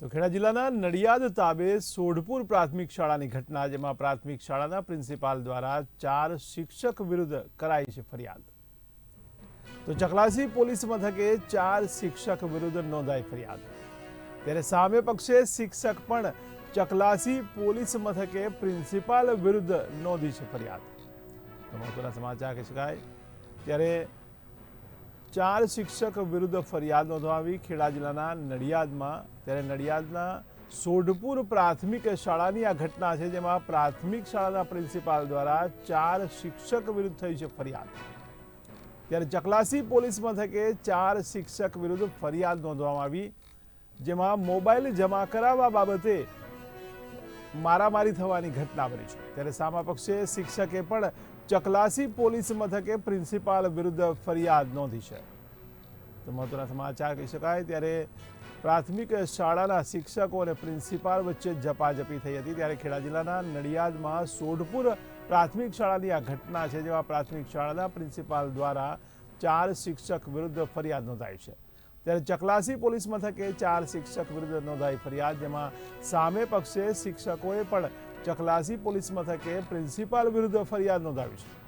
તો ખેડા જિલ્લાના નડિયાદ તાબે સોઢપુર પ્રાથમિક શાળાની ઘટના, જેમાં પ્રાથમિક શાળાના પ્રિન્સિપાલ દ્વારા ચાર શિક્ષક વિરુદ્ધ કરાઈ છે ફરિયાદ. તો ચકલાસી પોલીસ મથકે ચાર શિક્ષક વિરુદ્ધ નોંધાઈ ફરિયાદ. ત્યારે સામે પક્ષે શિક્ષક પણ ચકલાસી પોલીસ મથકે પ્રિન્સિપાલ વિરુદ્ધ નોંધી છે ફરિયાદ. તો મહત્વના સમાચાર કહી શકાય ત્યારે ચાર શિક્ષક વિરુદ્ધ ફરિયાદ નોંધાવી ખેડા જિલ્લાના નડિયાદમાં. ત્યારે નડિયાદના સોઢપુર પ્રાથમિક શાળાની આ ઘટના છે, જેમાં પ્રાથમિક શાળાના પ્રિન્સિપાલ દ્વારા ચાર શિક્ષક વિરુદ્ધ થઈ છે ફરિયાદ. ત્યારે ચકલાસી પોલીસ મથકે ચાર શિક્ષક વિરુદ્ધ ફરિયાદ નોંધવામાં આવી, જેમાં મોબાઈલ જમા કરાવવા બાબતે મારામારી થવાની ઘટના બની છે. ત્યારે સામા પક્ષે શિક્ષકે પણ ચકલાસી પોલીસ મથકે પ્રિન્સિપાલ વિરુદ્ધ ફરિયાદ નોંધી છે. તો મહત્વના સમાચાર કહી શકાય, ત્યારે પ્રાથમિક શાળાના શિક્ષકો અને પ્રિન્સિપાલ વચ્ચે ઝપાઝપી થઈ હતી. ત્યારે ખેડા જિલ્લાના નડિયાદમાં સોઢપુર પ્રાથમિક શાળાની આ ઘટના છે, જેમાં પ્રાથમિક શાળાના પ્રિન્સિપાલ દ્વારા ચાર શિક્ષક વિરુદ્ધ ફરિયાદ નોંધાઈ છે. ત્યારે ચકલાસી પોલીસ મથકે ચાર શિક્ષક વિરુદ્ધ નોંધાઈ ફરિયાદ, જેમાં સામે પક્ષે શિક્ષકોએ પણ ચકલાસી પોલીસ મથકે પ્રિન્સિપાલ વિરુદ્ધ ફરિયાદ નોંધાવી છે.